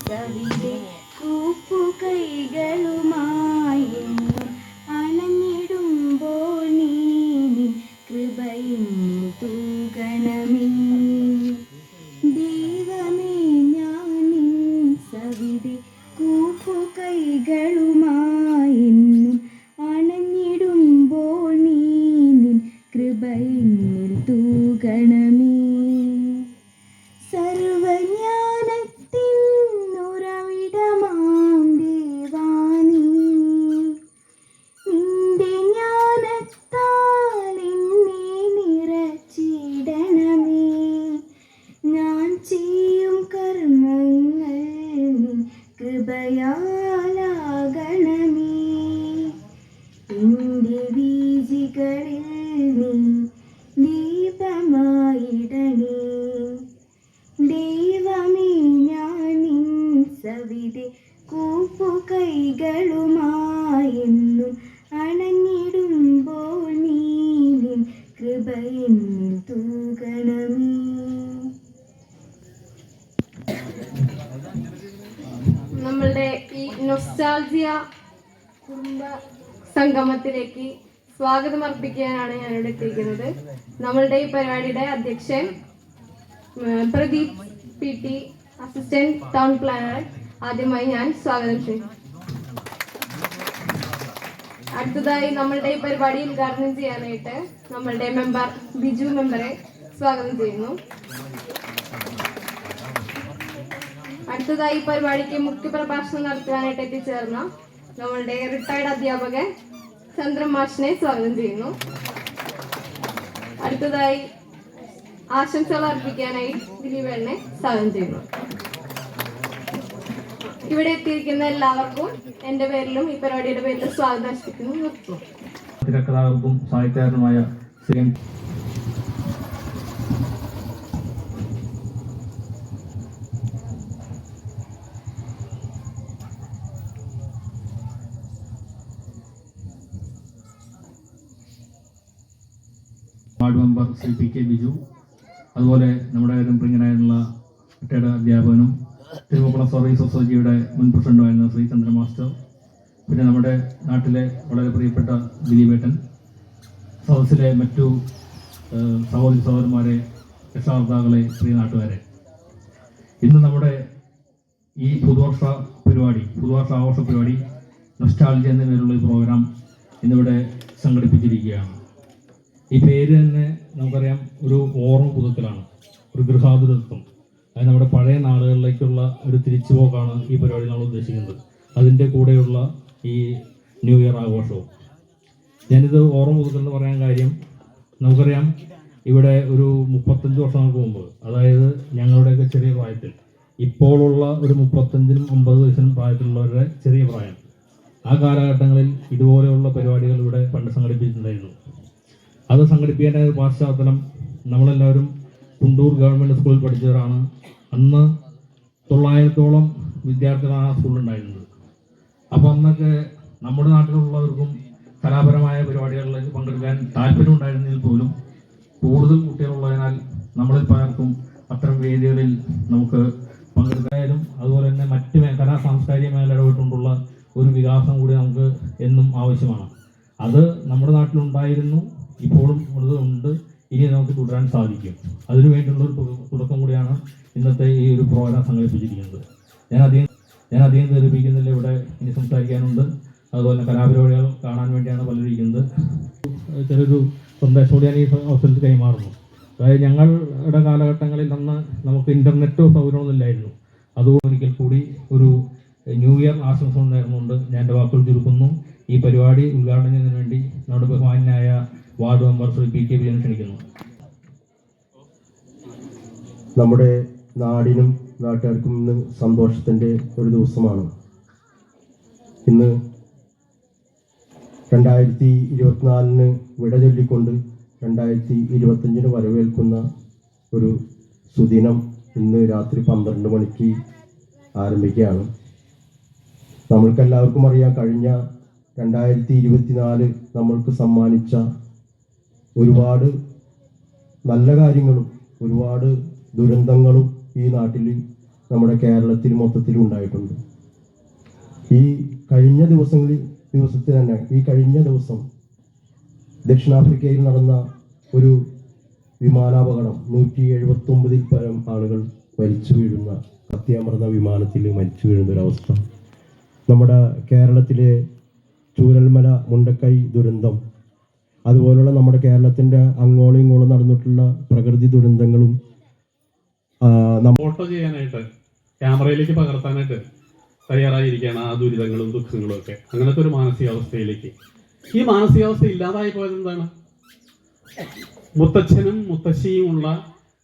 ಸವಿದೆ ಕೂಪು ಕೈಗಳು ഈ നൊസ്റ്റാൾജിയ കുടുംബ സംഗമത്തിലേക്ക് സ്വാഗതം അർപ്പിക്കാനാണ് ഞാൻ ഇവിടെ എത്തിയിരിക്കുന്നത്. നമ്മളുടെ ഈ പരിപാടിയുടെ അധ്യക്ഷൻ Pradeep P T assistant town planner. ആദ്യമായി ഞാൻ സ്വാഗതം ചെയ്യും അടുത്തതായി നമ്മളുടെ ഈ പരിപാടി ഉദ്ഘാടനം ചെയ്യാനായിട്ട് നമ്മളുടെ മെമ്പർ ബിജു മെമ്പറെ സ്വാഗതം ചെയ്യുന്നു. അടുത്തതായി പരിപാടിക്ക് മുഖ്യ പ്രഭാഷണം നടത്തുവാനായിട്ട് എത്തിച്ചേർന്ന നമ്മളുടെ റിട്ടയർഡ് അധ്യാപകൻ ചന്ദ്രൻ മാഷിനെ സ്വാഗതം ചെയ്യുന്നു. അടുത്തതായി ആശംസകൾ അർപ്പിക്കാനായി ദിലീപേണ്ണെ സ്വാഗതം ചെയ്യുന്നു. ഇവിടെ എത്തിയിരിക്കുന്ന എല്ലാവർക്കും എന്റെ പേരിലും ഈ പരിപാടിയുടെ പേരിലും സ്വാഗതം അർപ്പിക്കുന്നു. നിർത്തുന്നു തിരക്കഥാകൃത്തും സാഹിത്യകാരനുമായ Shri M ward member Shri P K Biju. അതുപോലെ നമ്മുടെ ടെമ്പറിങ്ങനായിട്ടുള്ള കുട്ടിയുടെ അധ്യാപകനും തിരുവപ്പള സർവീസ് സൊസൈറ്റിയുടെ മുൻ പ്രസിഡന്റുമായിരുന്ന ശ്രീ ചന്ദ്ര മാസ്റ്റർ. പിന്നെ നമ്മുടെ നാട്ടിലെ വളരെ പ്രിയപ്പെട്ട ദിലീപേട്ടൻ. സദസ്സിലെ മറ്റു സഹോദരി സഹോദരന്മാരെ രക്ഷാകർത്താക്കളെ പ്രിയ നാട്ടുകാരെ. ഇന്ന് നമ്മുടെ ഈ പുതുവർഷ പരിപാടി പുതുവർഷ ആഘോഷ പരിപാടി നൊസ്റ്റാൾജി എന്ന പേരുള്ള ഈ പ്രോഗ്രാം ഇന്നിവിടെ സംഘടിപ്പിച്ചിരിക്കുകയാണ്. ഈ പേര് തന്നെ നമുക്കറിയാം ഒരു ഓർമ്മ പുതുക്കലാണ് ഒരു ഗൃഹാതുരത്വം. അത് നമ്മുടെ പഴയ നാളുകളിലേക്കുള്ള ഒരു തിരിച്ചുപോക്കാണ് ഈ പരിപാടി നമ്മൾ ഉദ്ദേശിക്കുന്നത്. അതിന്റെ കൂടെയുള്ള ഈ ന്യൂ ഇയർ ആഘോഷവും. ഞാനിത് ഓർമ്മ പുതുക്കലെന്ന് പറയാൻ കാര്യം നമുക്കറിയാം ഇവിടെ ഒരു മുപ്പത്തഞ്ച് വർഷങ്ങൾക്ക് മുമ്പ് അതായത് ഞങ്ങളുടെയൊക്കെ ചെറിയ പ്രായത്തിൽ ഇപ്പോഴുള്ള ഒരു മുപ്പത്തഞ്ചിനും അമ്പത് വയസ്സിനും പ്രായത്തിലുള്ളവരുടെ ചെറിയ പ്രായം. ആ കാലഘട്ടങ്ങളിൽ ഇതുപോലെയുള്ള പരിപാടികൾ ഇവിടെ പണ്ട് സംഘടിപ്പിച്ചിട്ടുണ്ടായിരുന്നു. അത് സംഘടിപ്പിക്കേണ്ട ഒരു പശ്ചാത്തലം നമ്മളെല്ലാവരും കുണ്ടൂർ ഗവൺമെന്റ് സ്കൂളിൽ പഠിച്ചവരാണ്. അന്ന് തൊള്ളായിരത്തോളം വിദ്യാർത്ഥികളാണ് ആ സ്കൂളിലുണ്ടായിരുന്നത് അപ്പോൾ അന്നൊക്കെ നമ്മുടെ നാട്ടിലുള്ളവർക്കും കലാപരമായ പരിപാടികളിലേക്ക് പങ്കെടുക്കാൻ താല്പര്യം ഉണ്ടായിരുന്നെങ്കിൽ പോലും കൂടുതൽ കുട്ടികളുള്ളതിനാൽ നമ്മളിൽ പലർക്കും അത്തരം വേദികളിൽ നമുക്ക് പങ്കെടുക്കാനും അതുപോലെ തന്നെ മറ്റ് കലാ സാംസ്കാരിക മേഖല ഇടപെട്ടുകൊണ്ടുള്ള ഒരു വികാസം കൂടി നമുക്ക് എന്നും ആവശ്യമാണ്. അത് നമ്മുടെ നാട്ടിലുണ്ടായിരുന്നു. ഇപ്പോഴും ഉണ്ട് ഇനി നമുക്ക് തുടരാൻ സാധിക്കും. അതിനു വേണ്ടിയുള്ള ഒരു തുടക്കം കൂടിയാണ് ഇന്നത്തെ ഈ ഒരു പ്രോഗ്രാം സംഘടിപ്പിച്ചിരിക്കുന്നത്. ഞാൻ അധികം ഞാൻ അധികം ധരിപ്പിക്കുന്നില്ല ഇവിടെ ഇനി സംസാരിക്കാനുണ്ട്. അതുപോലെ കലാപരിപാടികൾ കാണാൻ വേണ്ടിയാണ് പലരും ഇരിക്കുന്നത്. ചെറിയൊരു സന്ദേശം കൂടി ഞാൻ ഈ അവസരത്തിൽ കൈമാറുന്നു. അതായത് ഞങ്ങളുടെ കാലഘട്ടങ്ങളിൽ അന്ന് നമുക്ക് ഇന്റർനെറ്റോ സൗകര്യമൊന്നും ഇല്ലായിരുന്നു. അതുകൊണ്ട് ഒരിക്കൽ കൂടി ഒരു ന്യൂ ഇയർ ആശംസ നേർന്നുകൊണ്ട് ഞാൻ എന്റെ വാക്കുകൾ ചുരുക്കുന്നു. ഈ പരിപാടി ഉദ്ഘാടനം ചെയ്യുന്നതിന് വേണ്ടി നമ്മുടെ ബഹുമാനായ ward member Shri P K Vijayan ക്ഷണിക്കുന്നു. നമ്മുടെ നാടിനും നാട്ടുകാർക്കും ഇന്ന് സന്തോഷത്തിന്റെ ഒരു ദിവസമാണ്. ഇന്ന് രണ്ടായിരത്തി ഇരുപത്തിനാലിന് വിട ചൊല്ലിക്കൊണ്ട് രണ്ടായിരത്തി ഇരുപത്തഞ്ചിന് വരവേൽക്കുന്ന ഒരു സുദിനം ഇന്ന് രാത്രി പന്ത്രണ്ട് മണിക്ക് ആരംഭിക്കുകയാണ്. നമ്മൾക്കെല്ലാവർക്കും അറിയാം കഴിഞ്ഞ രണ്ടായിരത്തി ഇരുപത്തിനാല് നമ്മൾക്ക് സമ്മാനിച്ച ഒരുപാട് നല്ല കാര്യങ്ങളും ഒരുപാട് ദുരന്തങ്ങളും ഈ നാട്ടിൽ നമ്മുടെ കേരളത്തിൽ മൊത്തത്തിൽ ഉണ്ടായിട്ടുണ്ട്. ഈ കഴിഞ്ഞ ദിവസങ്ങളിൽ ദിവസത്തിൽ തന്നെ ഈ കഴിഞ്ഞ ദിവസം ദക്ഷിണാഫ്രിക്കയിൽ നടന്ന ഒരു വിമാനാപകടം നൂറ്റി എഴുപത്തി പരം ആളുകൾ മരിച്ചു വീഴുന്ന സത്യാമൃത വിമാനത്തിൽ മരിച്ചു വീഴുന്ന ഒരവസ്ഥ നമ്മുടെ കേരളത്തിലെ ചൂരൽമല മുണ്ടക്കൈ ദുരന്തം അതുപോലുള്ള നമ്മുടെ കേരളത്തിന്റെ അങ്ങോളം ഇങ്ങോളം നടന്നിട്ടുള്ള പ്രകൃതി ദുരന്തങ്ങളും ഫോട്ടോ ചെയ്യാനായിട്ട് ക്യാമറയിലേക്ക് പകർത്താനായിട്ട് തയ്യാറായിരിക്കുകയാണ് ആ ദുരിതങ്ങളും ദുഃഖങ്ങളും ഒക്കെ. അങ്ങനത്തെ ഒരു മാനസികാവസ്ഥയിലേക്ക്. ഈ മാനസികാവസ്ഥ ഇല്ലാതായി പോയത് എന്താണ്? മുത്തച്ഛനും മുത്തശ്ശിയും ഉള്ള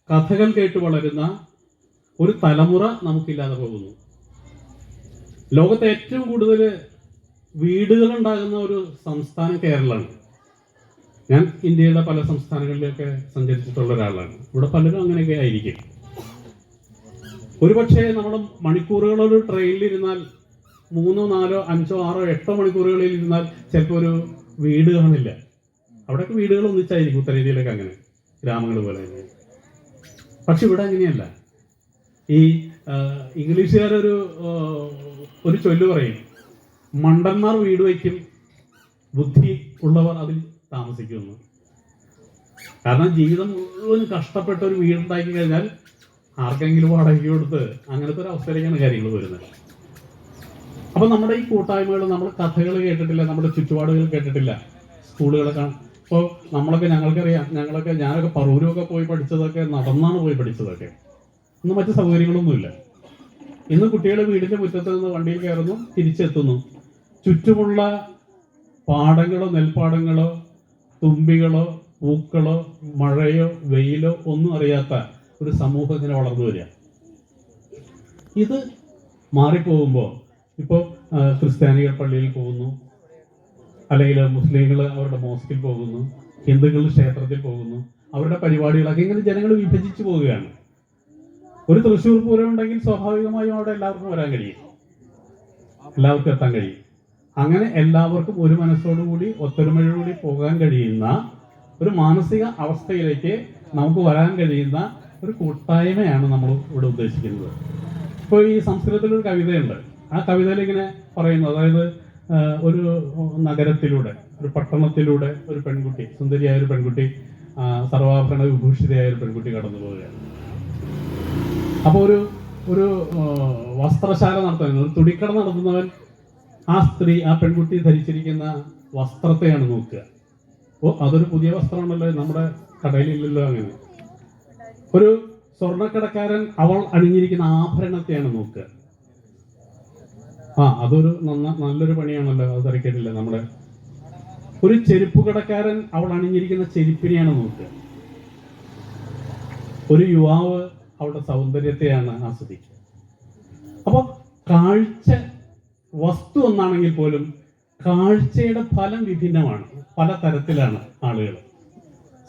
കഥകൾ കേട്ട് വളരുന്ന ഒരു തലമുറ നമുക്കില്ലാതെ പോകുന്നു. ലോകത്തെ ഏറ്റവും കൂടുതൽ വീടുകൾ ഉണ്ടാകുന്ന ഒരു സംസ്ഥാനം കേരളമാണ്. ഞാൻ ഇന്ത്യയിലെ പല സംസ്ഥാനങ്ങളിലൊക്കെ സഞ്ചരിച്ചിട്ടുള്ള ഒരാളാണ്. ഇവിടെ പലരും അങ്ങനെയൊക്കെ ആയിരിക്കും. ഒരുപക്ഷെ നമ്മൾ മണിക്കൂറുകളൊരു ട്രെയിനിൽ ഇരുന്നാൽ മൂന്നോ നാലോ അഞ്ചോ ആറോ എട്ടോ മണിക്കൂറുകളിൽ ഇരുന്നാൽ ചിലപ്പോൾ ഒരു വീട് കാണില്ല. അവിടെയൊക്കെ വീടുകൾ ഒന്നിച്ചായിരിക്കും ഉത്തരേന്ത്യയിലൊക്കെ അങ്ങനെ ഗ്രാമങ്ങൾ പോലെ. തന്നെ പക്ഷെ ഇവിടെ അങ്ങനെയല്ല. ഈ ഇംഗ്ലീഷുകാരൊരു ഒരു ചൊല്ല് പറയും മണ്ടന്മാർ വീട് വയ്ക്കും ബുദ്ധി ഉള്ളവർ അതിൽ താമസിക്കുന്നു. കാരണം ജീവിതം മുഴുവൻ കഷ്ടപ്പെട്ട ഒരു വീടുണ്ടാക്കി കഴിഞ്ഞാൽ ആർക്കെങ്കിലും വാടകയ്ക്ക് കൊടുത്ത് അങ്ങനത്തെ ഒരു അവസ്ഥയിലേക്കാണ് കാര്യങ്ങൾ വരുന്നത്. അപ്പൊ നമ്മുടെ ഈ കൂട്ടായ്മകൾ നമ്മൾ കഥകൾ കേട്ടിട്ടില്ല നമ്മുടെ ചുറ്റുപാടുകൾ കേട്ടിട്ടില്ല സ്കൂളുകളൊക്കെ. ഇപ്പോൾ നമ്മളൊക്കെ ഞങ്ങൾക്കറിയാം ഞങ്ങളൊക്കെ ഞാനൊക്കെ പറൂരൊക്കെ പോയി പഠിച്ചതൊക്കെ നടന്നാണ് പോയി പഠിച്ചതൊക്കെ. ഇന്ന് മറ്റു സൗകര്യങ്ങളൊന്നുമില്ല. ഇന്ന് കുട്ടികൾ വീടിന്റെ മുറ്റത്ത് നിന്ന് വണ്ടിയിൽ കയറുന്നു തിരിച്ചെത്തുന്നു. ചുറ്റുമുള്ള പാടങ്ങളോ നെൽപ്പാടങ്ങളോ തുമ്പികളോ പൂക്കളോ മഴയോ വെയിലോ ഒന്നും അറിയാത്ത ഒരു സമൂഹം ഇങ്ങനെ വളർന്നു വരിക. ഇത് മാറിപ്പോകുമ്പോൾ ഇപ്പോൾ ക്രിസ്ത്യാനികൾ പള്ളിയിൽ പോകുന്നു. അല്ലെങ്കിൽ മുസ്ലിങ്ങൾ അവരുടെ മോസ്കിൽ പോകുന്നു. ഹിന്ദുക്കൾ ക്ഷേത്രത്തിൽ പോകുന്നു. അവരുടെ പരിപാടികളൊക്കെ ഇങ്ങനെ ജനങ്ങൾ വിഭജിച്ചു പോവുകയാണ്. ഒരു തൃശ്ശൂർ പൂരം ഉണ്ടെങ്കിൽ സ്വാഭാവികമായും അവിടെ എല്ലാവർക്കും വരാൻ കഴിയും. എല്ലാവർക്കും എത്താൻ കഴിയും. അങ്ങനെ എല്ലാവർക്കും ഒരു മനസ്സോടുകൂടി ഒത്തൊരുമയോടുകൂടി പോകാൻ കഴിയുന്ന ഒരു മാനസിക അവസ്ഥയിലേക്ക് നമുക്ക് വരാൻ കഴിയുന്ന ഒരു കൂട്ടായ്മയാണ് നമ്മൾ ഇവിടെ ഉദ്ദേശിക്കുന്നത്. ഇപ്പോൾ ഈ സംസ്കൃതത്തിലൊരു കവിതയുണ്ട്. ആ കവിതയിൽ ഇങ്ങനെ പറയുന്നു. അതായത് ഒരു നഗരത്തിലൂടെ ഒരു പട്ടണത്തിലൂടെ ഒരു പെൺകുട്ടി സുന്ദരിയായ ഒരു പെൺകുട്ടി സർവാഭരണ വിഭൂഷിതയായ ഒരു പെൺകുട്ടി കടന്നു പോവുകയാണ്. അപ്പോൾ ഒരു ഒരു വസ്ത്രശാല നടത്തുന്നവൻ ഒരു തുണിക്കട നടത്തുന്നവൻ ആ സ്ത്രീ ആ പെൺകുട്ടി ധരിച്ചിരിക്കുന്ന വസ്ത്രത്തെയാണ് നോക്കുക. ഓ അതൊരു പുതിയ വസ്ത്രമാണല്ലോ നമ്മുടെ കടയിലില്ലല്ലോ അങ്ങനെ. ഒരു സ്വർണക്കടക്കാരൻ അവൾ അണിഞ്ഞിരിക്കുന്ന ആഭരണത്തെയാണ് നോക്കുക. ആ അതൊരു നന്ന നല്ലൊരു പണിയാണല്ലോ അത് തിരക്കിയിട്ടില്ല നമ്മുടെ. ഒരു ചെരുപ്പ് കടക്കാരൻ അവൾ അണിഞ്ഞിരിക്കുന്ന ചെരുപ്പിനെയാണ് നോക്കുക. ഒരു യുവാവ് അവളുടെ സൗന്ദര്യത്തെയാണ് ആസ്വദിക്കുക. അപ്പോൾ കാഴ്ച വസ്തു ഒന്നാണെങ്കിൽ പോലും കാഴ്ചയുടെ ഫലം വിഭിന്നമാണ്. പല തരത്തിലാണ് ആളുകൾ.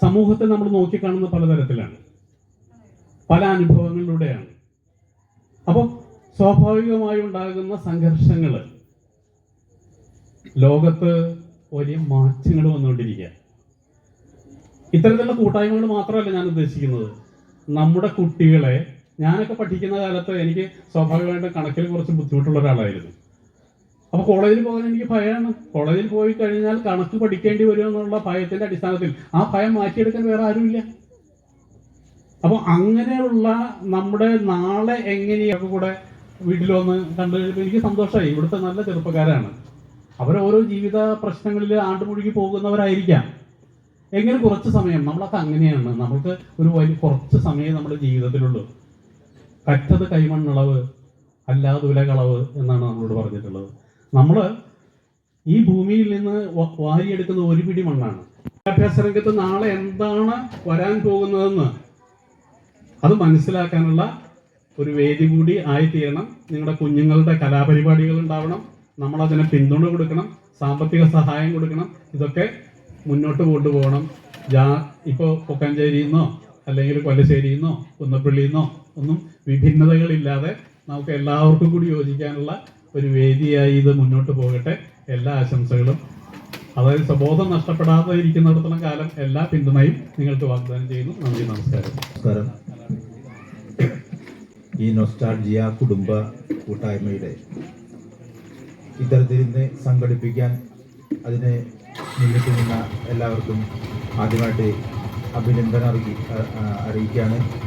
സമൂഹത്തെ നമ്മൾ നോക്കിക്കാണുന്ന പലതരത്തിലാണ് പല അനുഭവങ്ങളിലൂടെയാണ്. അപ്പോൾ സ്വാഭാവികമായി ഉണ്ടാകുന്ന സംഘർഷങ്ങൾ. ലോകത്ത് വലിയ മാറ്റങ്ങൾ വന്നുകൊണ്ടിരിക്കുക. ഇത്തരത്തിലുള്ള കൂട്ടായ്മകൾ മാത്രമല്ല ഞാൻ ഉദ്ദേശിക്കുന്നത്. നമ്മുടെ കുട്ടികളെ ഞാനൊക്കെ പഠിക്കുന്ന കാലത്ത് എനിക്ക് സ്വാഭാവികമായിട്ടും കണക്കിൽ കുറച്ച് ബുദ്ധിമുട്ടുള്ള ഒരാളായിരുന്നു. അപ്പോൾ കോളേജിൽ പോകാൻ എനിക്ക് ഭയമാണ് കോളേജിൽ പോയി കഴിഞ്ഞാൽ കണക്ക് പഠിക്കേണ്ടി വരും എന്നുള്ള ഭയത്തിന്റെ അടിസ്ഥാനത്തിൽ. ആ ഭയം മാറ്റിയെടുക്കാൻ വേറെ ആരുമില്ല. അപ്പോൾ അങ്ങനെയുള്ള നമ്മുടെ നാളെ എങ്ങനെയൊക്കെ കൂടെ വീട്ടിൽ വന്ന് കണ്ടു എനിക്ക് സന്തോഷമായി. ഇവിടുത്തെ നല്ല ചെറുപ്പക്കാരാണ്. അവർ ഓരോ ജീവിത പ്രശ്നങ്ങളിൽ ആണ്ടുമുഴുകി പോകുന്നവരായിരിക്കാം. എങ്ങനെ കുറച്ച് സമയം നമ്മളൊക്കെ അങ്ങനെയാണ്. നമുക്ക് ഒരു വലിയ കുറച്ച് സമയം നമ്മുടെ ജീവിതത്തിലുള്ളൂ. കറ്റത് കൈമണ്ണളവ് അല്ലാതുലകളവ് എന്നാണ് നമ്മളോട് പറഞ്ഞിട്ടുള്ളത്. നമ്മൾ ഈ ഭൂമിയിൽ നിന്ന് വാരിയെടുക്കുന്ന ഒരു പിടി മണ്ണാണ്. വിദ്യാഭ്യാസ രംഗത്ത് നാളെ എന്താണ് വരാൻ പോകുന്നതെന്ന് അത് മനസ്സിലാക്കാനുള്ള ഒരു വേദി കൂടി ആയിത്തീരണം. നിങ്ങളുടെ കുഞ്ഞുങ്ങളുടെ കലാപരിപാടികൾ ഉണ്ടാവണം. നമ്മൾ അതിനെ പിന്തുണ കൊടുക്കണം. സാമ്പത്തിക സഹായം കൊടുക്കണം. ഇതൊക്കെ മുന്നോട്ട് കൊണ്ടുപോകണം. ജാ ഇപ്പോൾ പൊക്കാഞ്ചേരിയിൽ നിന്നോ അല്ലെങ്കിൽ കൊല്ലശ്ശേരിയിൽ നിന്നോ കുന്നപ്പള്ളിയിൽ നിന്നോ ഒന്നും വിഭിന്നതകളില്ലാതെ നമുക്ക് എല്ലാവർക്കും കൂടി യോജിക്കാനുള്ള ഒരു വേദിയായി ഇത് മുന്നോട്ട് പോകട്ടെ. എല്ലാ ആശംസകളും. അതായത് സ്വബോധം നഷ്ടപ്പെടാതെ ഇരിക്കുന്നിടത്തോളം കാലം എല്ലാ പിന്തുണയും നിങ്ങൾക്ക് വാഗ്ദാനം ചെയ്യുന്നു. നന്ദി നമസ്കാരം. ഈ നൊസ്റ്റാൾജിയ കുടുംബ കൂട്ടായ്മയുടെ ഇത്തരത്തിൽ സംഘടിപ്പിക്കാൻ അതിനെ മുന്നിട്ട് നിന്ന എല്ലാവർക്കും ആദ്യമായിട്ട് അഭിനന്ദനം അറിയി അറിയിക്കുകയാണ്.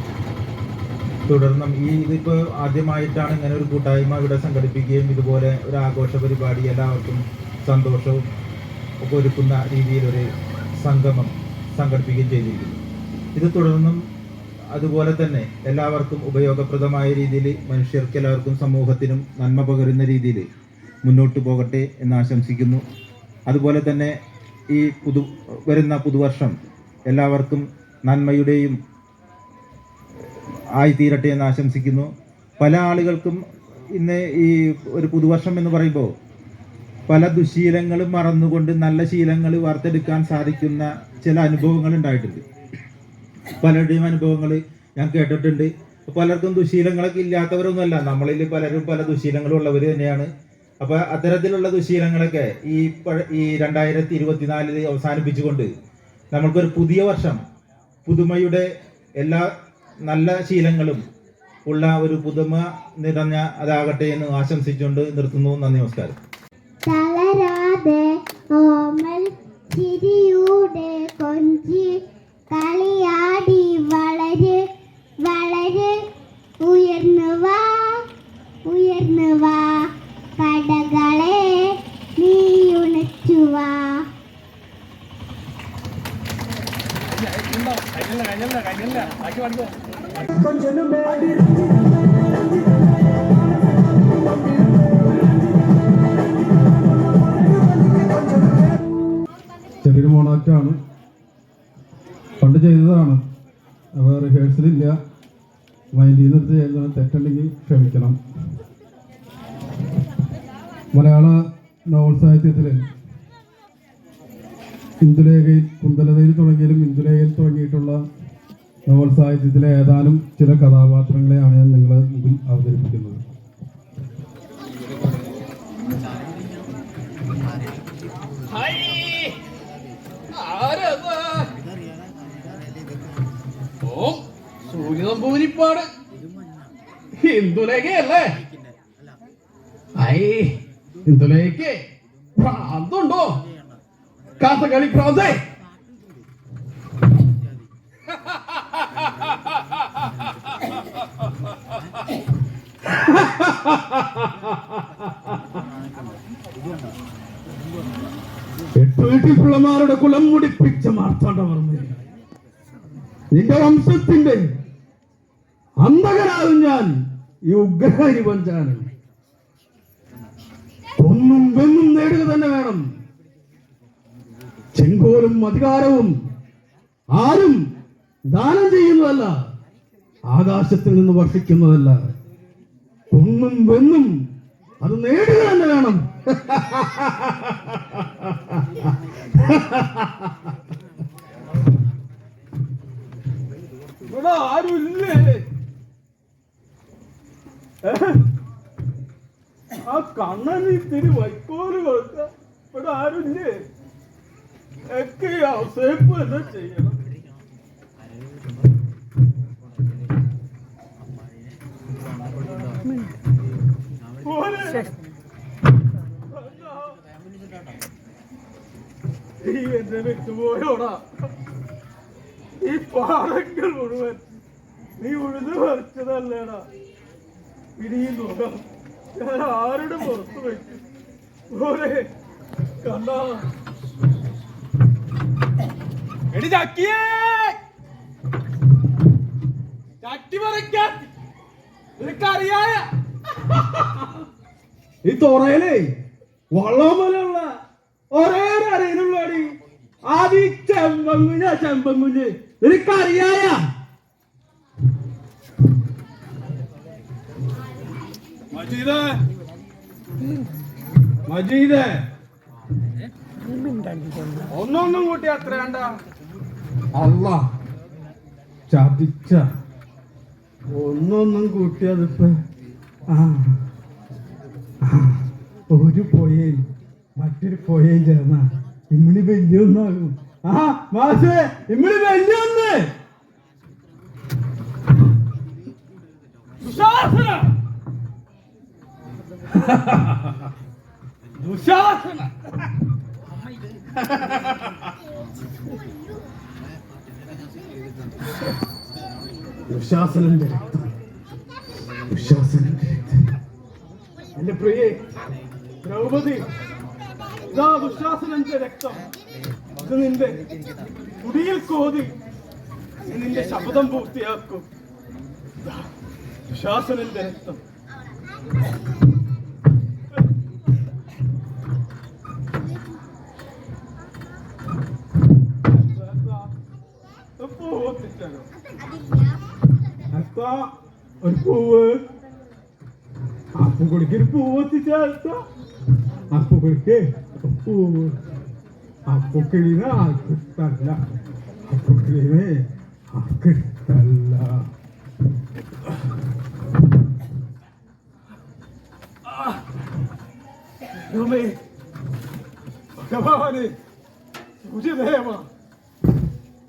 തുടർന്നും ഈ ഇതിപ്പോ ആദ്യമായിട്ടാണ് ഇങ്ങനെ ഒരു കൂട്ടായ്മ ഇവിടെ സംഘടിപ്പിക്കുകയും ഇതുപോലെ ഒരു ആഘോഷ പരിപാടി എല്ലാവർക്കും സന്തോഷവും ഒക്കെ ഒരുക്കുന്ന രീതിയിലൊരു സംഗമം സംഘടിപ്പിക്കുകയും ചെയ്തിരിക്കുന്നു. ഇത് തുടർന്നും അതുപോലെ തന്നെ എല്ലാവർക്കും ഉപയോഗപ്രദമായ രീതിയിൽ മനുഷ്യർക്ക് എല്ലാവർക്കും സമൂഹത്തിനും നന്മ പകരുന്ന രീതിയിൽ മുന്നോട്ട് പോകട്ടെ എന്ന് ആശംസിക്കുന്നു. അതുപോലെ തന്നെ ഈ പുതു വരുന്ന പുതുവർഷം എല്ലാവർക്കും നന്മയുടെയും ആയിത്തീരട്ടെ എന്ന് ആശംസിക്കുന്നു. പല ആളുകൾക്കും ഇന്ന് ഈ ഒരു പുതുവർഷം എന്ന് പറയുമ്പോൾ പല ദുശീലങ്ങളും മറന്നുകൊണ്ട് നല്ല ശീലങ്ങൾ വാർത്തെടുക്കാൻ സാധിക്കുന്ന ചില അനുഭവങ്ങൾ ഉണ്ടായിട്ടുണ്ട്. പലരുടെയും അനുഭവങ്ങൾ ഞാൻ കേട്ടിട്ടുണ്ട്. പലർക്കും ദുശീലങ്ങളൊക്കെ ഇല്ലാത്തവരൊന്നുമല്ല. നമ്മളിൽ പലരും പല ദുശീലങ്ങളും ഉള്ളവർ തന്നെയാണ്. അപ്പൊ അത്തരത്തിലുള്ള ദുശീലങ്ങളൊക്കെ ഈ ഈ രണ്ടായിരത്തി ഇരുപത്തിനാലിൽ അവസാനിപ്പിച്ചുകൊണ്ട് നമ്മൾക്കൊരു പുതിയ വർഷം പുതുമയുടെ എല്ലാ നല്ല ശീലങ്ങളും ഉള്ള ഒരു പുതുമ നിറഞ്ഞ അതാകട്ടെ എന്ന് ആശംസിച്ചുകൊണ്ട് നിർത്തുന്നു. നന്ദി നമസ്കാരം. തളരാതെ ഓമൽ ചിരിയുടെ കൊഞ്ചി കളിയാടി വളര് വളര് ഉയർന്നു വാ ഉയർന്നു വാ. കടകളെ നീ ഉണച്ചു വാ. ചെറിയൊരു മോണാക്റ്റാണ് പണ്ട് ചെയ്തതാണ്. അപ്പോൾ റിഹേഴ്സലില്ല മൈൻഡിൽ നിർത്തി ചെയ്തതാണ് തെറ്റുണ്ടെങ്കിൽ ക്ഷമിക്കണം. മലയാള നോവൽ സാഹിത്യത്തിൽ ഇന്ദുലേഖയിൽ കുന്തലതയിൽ തുടങ്ങിയാലും ഇന്ദുലേഖയിൽ തുടങ്ങിയിട്ടുള്ള നോവൽ സാഹിത്യത്തിലെ ഏതാനും ചില കഥാപാത്രങ്ങളെയാണ് ഞാൻ നിങ്ങളെ മുമ്പിൽ അവതരിപ്പിക്കുന്നത്. അല്ലേ ഹിന്ദുലേഖയല്ലേ ഐ ഹിന്ദുലേക്ക് ഭ്രാന്തുണ്ടോ കാസകളി ഭ്രാന്തേ എട്ടുവീട്ടിൽ പിള്ളമാരുടെ കുലം മുടിപ്പിച്ച മാർത്താണ്ഡവർമ്മ. നിന്റെ വംശത്തിന്റെ അന്തകനാകും ഞാൻ ഈ ഉഗ്രഹരി പഞ്ചാണ് ഒന്നും വെന്നും നേടുക തന്നെ വേണം. ചെങ്കോലും അധികാരവും ആരും ദാനം ചെയ്യുന്നതല്ല ആകാശത്തിൽ നിന്ന് വർഷിക്കുന്നതല്ല. ഒന്നും വെന്നും അത് നേടുക തന്നെ വേണം. ആരുമില്ലേ? ആ കണ്ണന് ഇത്തിരി വൈക്കോൽ കൊടുക്ക. ഇവിടെ ആരുമില്ലേ? ഒക്കെ അവസരപ്പ് എന്താ ചെയ്യണം. നീ എന്നെ വിട്ടുപോയോടാ ഈ പാടങ്ങൾ മുഴുവൻ നീ ഉഴുതു പറിച്ചതല്ലേടാ. ഇനി ഈ മുഖം ഞാൻ ആരുടെ പുറത്ത് വെക്കും? പോലെ കണ്ടാ എടി ചക്കിയേ! ചട്ടി പറിക്കാൻ. നിനക്കറിയായ ഈ തുറയിലേ വള്ളമലുള്ള ഒരേ അരയിലുള്ള അറിയിലുള്ളടി ആദ്യ ചെമ്പങ്കുഞ്ഞ ചെമ്പങ്കുഞ്ഞ്. മജീദ്. ഒന്നൊന്നും കൂട്ടി അത്ര വേണ്ട. അല്ല. ചതിച്ച. ഒന്നൊന്നും കൂട്ടിയതിപ്പോ ആ, മറ്റൊരു പൊയയും ചേർന്ന. ഇമ്മിണി വലിയൊന്നാകും ആ മാഷേ ഇമ്മിണി വലിയൊന്ന് ദുശാസന. ദുശാസന. ദുശാസനന്റെ രക്തം. ദുശാസനന്റെ രക്തം. എന്റെ പ്രിയേ ദ്രൗപദി ഇതാ ദുശാസനന്റെ രക്തം. ഇത് നിന്റെ കുടിയിൽ കോതി. നിന്റെ ശബ്ദം പൂർത്തിയാക്കും. ദുശാസനന്റെ രക്തം. ഒരു പൂവ്. കുടിക്കൊരു പൂവ് ഒത്തിച്ചാത്ത അപ്പു കൊടുക്കേ പൂവ് അപ്പു കിളിനെ ആൾക്കിട്ടല്ല അപ്പു കിളിനെ ആൾക്കിട്ടല്ല ദൈവമേ, ഭഗവാനെ സൂര്യദേവ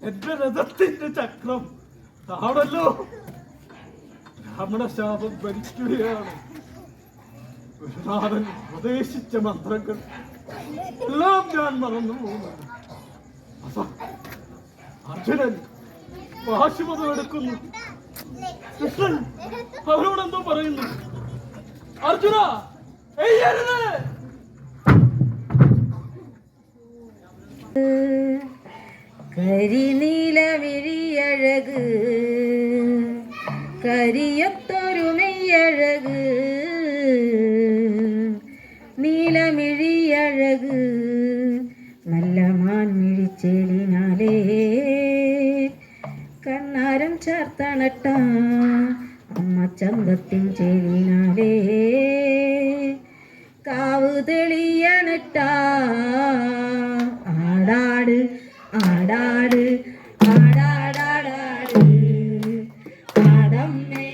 എന്റെ രഥത്തിന്റെ ചക്രം ആണല്ലോ ബ്രാഹ്മണ ശാപം ഭരിക്കുകയാണ് ഗുരുനാഥൻ ഉപദേശിച്ച മന്ത്രങ്ങൾ. എല്ലാം ഞാൻ മറന്നു പോകുന്നു. അർജുനൻ വാശുമതം എടുക്കുന്നു. കൃഷ്ണൻ അവരോടെന്തോ പറയുന്നു. അർജുന എയ്യരുത്! കരിനീല വിഴിയഴക് മെയ്യഴക് வரட்டான் அம்மா சங்கத்தின் செவினாலே காவு தெளிய நட்டா. ஆடாடு ஆடாடு ஆடாடாடாடு. ஆடம்மே